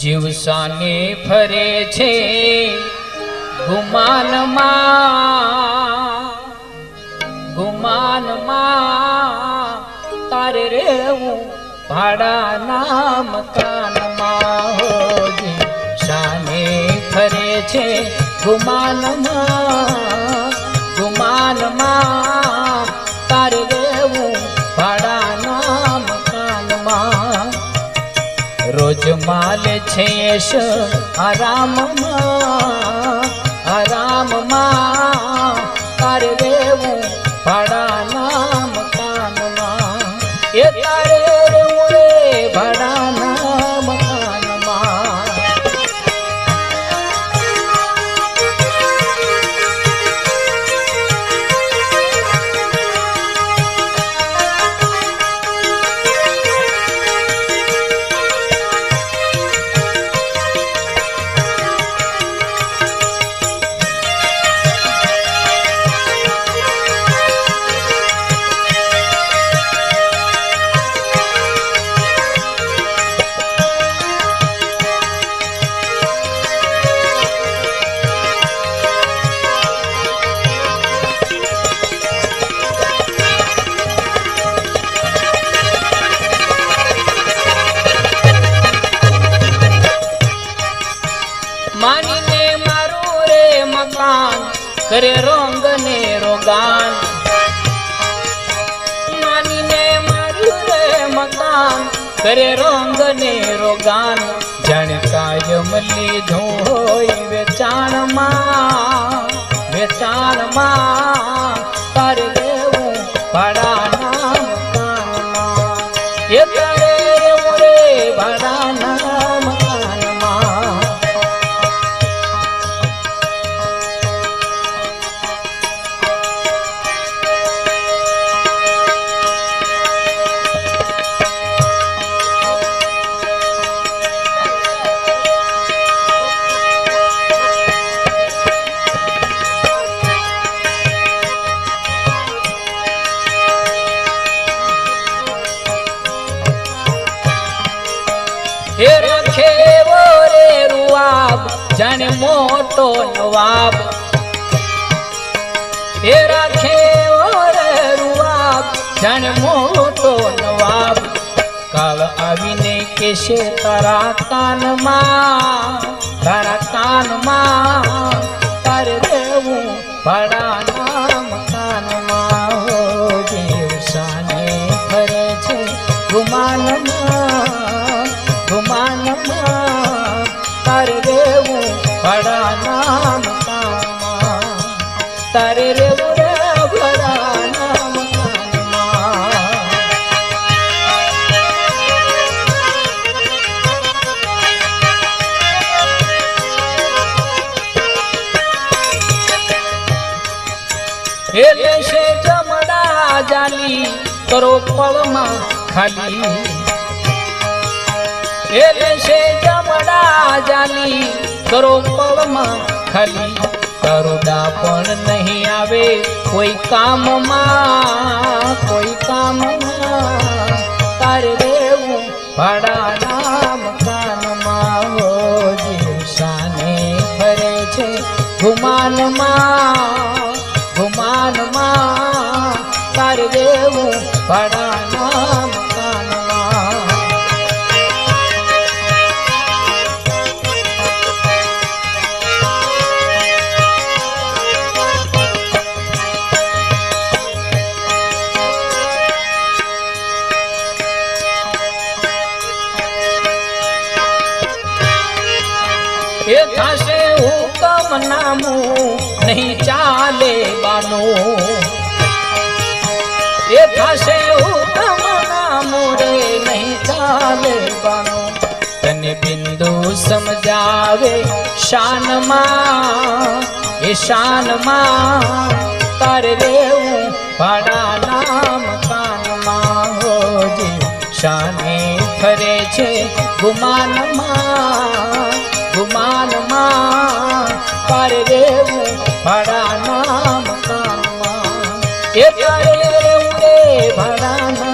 જીવસાને ફરે છે ગુમાનમાં ગુમાનમાં તારે રેવું ભાડાના મકાનમાં હોજી. શાને ફરે છે ગુમાનમાં ગુમાનમાં રોજ માલ છે યશ આરામમાં આરામમાં. તારે રહેવું ભાડાના મકાનમાં. એ મકાન કરે રોંગ ને રોગાન. માનીને મારું રે મકાન કરે રોંગ ને રોગાન. જાણે કાયમ લીધું હોય વેચાણમાં વેચાણમાં. હે રખેવો રે રૂઆબ, જાણે મોટો નવાબ. હે રખેવો રે રૂઆબ, જાણે મોટો નવાબ. કાલ આવીને કેશે તારા કાનમાં તારા કાનમાં એટલે છે જમડા જાલી કરો પળમાં ખાલી. એટલે છે જમડા જાલી કરો પળમાં ખાલી. કરુડા પણ નહીં આવે કોઈ કામમાં કોઈ કામમાં. તારે દેવું ભાડાના રહેવું ભાડાના મકાનમાં એ થશે હુકમ નામું નહીં ચાલે બાનું એ થશે તને બિંદુ સમજાવે શાનમાં, એ શાનમાં. તારે રેવું ભાડા નામ કાનમાં હોજે. શાને ફરે છે ગુમાનમાં ગુમાનમાં. તારે રેવું ભાડા નામ કાનમાં. એ તારે भराना